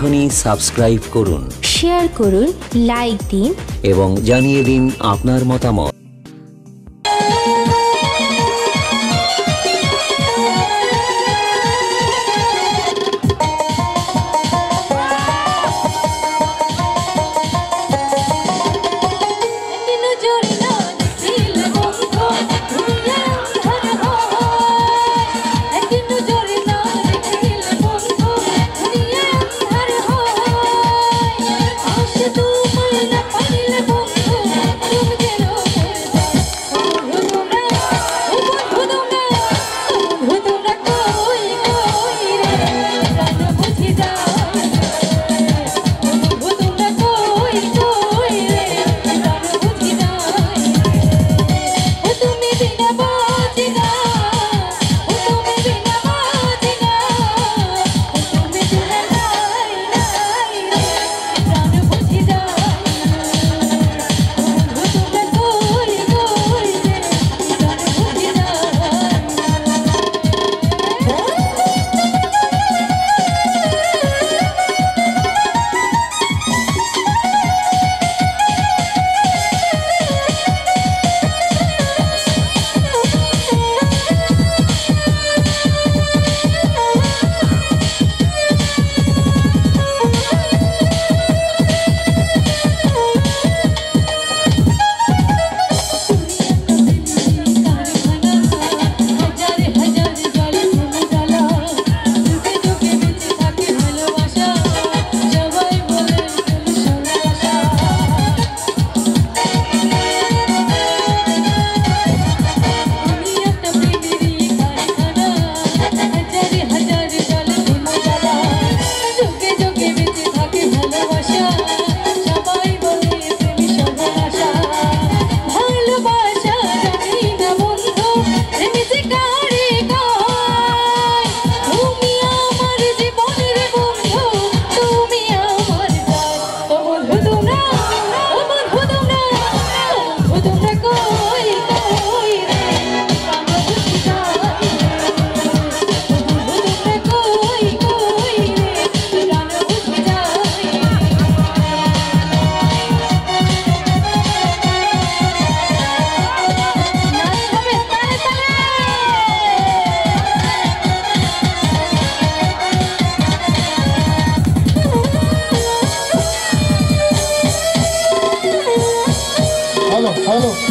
এখনই সাবস্ক্রাইব করুন। শেয়ার করুন লাইক দিন। এবং জানিয়ে দিন আপনার মতামত। Hadi dönek そ。